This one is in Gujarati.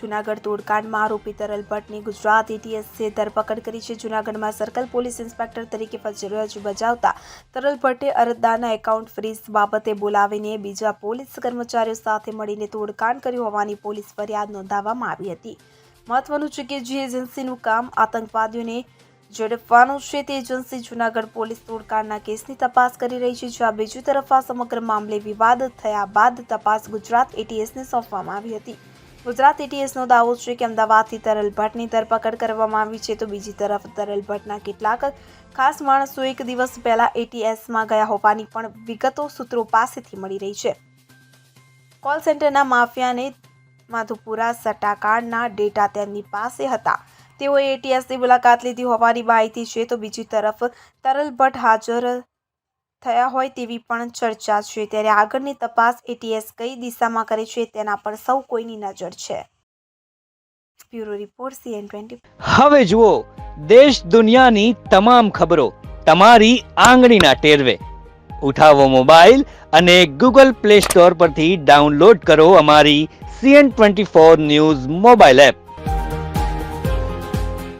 જુનાગઢ તોડકાંડમાં આરોપી તરલ ભટ્ટની ગુજરાત એટીએસએ ધરપકડ કરી છે. જુનાગઢમાં સર્કલ પોલીસ ઇન્સ્પેક્ટર તરીકે ફરજ બજાવતા તરલ ભટ્ટે અરજદારના એકાઉન્ટ ફ્રીઝ બાબતે બોલાવીને બીજા પોલીસ કર્મચારીઓ સાથે મળીને તોડકાંડ કર્યું હોવાની પોલીસ ફરિયાદ નોંધાવવામાં આવી હતી. મહત્વનું છે કે જે એજન્સીનું કામ આતંકવાદીઓને ઝડપવાનું છે તે એજન્સી જુનાગઢ પોલીસ તોડકાંડના કેસની તપાસ કરી રહી છે, જ્યાં બીજી તરફ આ સમગ્ર મામલે વિવાદ થયા બાદ તપાસ ગુજરાત એટીએસને સોંપવામાં આવી હતી. ગુજરાત એટીએસનો દાવો છે કે અમદાવાદથી તરલ ભટ્ટની ધરપકડ કરવામાં આવી છે. તો બીજી તરફ તરલ ભટ્ટના કેટલાક ખાસ માણસો એક દિવસ પહેલા એટીએસમાં ગયા હોવાની પણ વિગતો સૂત્રો પાસેથી મળી રહી છે. કોલ સેન્ટરના માફિયાને માધુપુરા સટ્ટાકાંડના ડેટા તેમની પાસે હતા. તેઓએ એટીએસની મુલાકાત લીધી હોવાની માહિતી છે. તો બીજી તરફ તરલ ભટ્ટ હાજર થયા હોય તેવી પણ ચર્ચા છે. ત્યારે આગળની તપાસ એટીએસ કઈ દિશામાં કરે છે તેના પર સૌ કોઈની નજર છે. બ્યુરો રિપોર્ટ સીએન ટ્વેન્ટી હવે જુઓ, દેશ દુનિયાની તમામ ખબરો તમારી આંગળીના ટેરવે. ઉઠાવો મોબાઈલ અને ગૂગલ પ્લે સ્ટોર પરથી ડાઉનલોડ કરો અમારી CN twenty four news mobile app.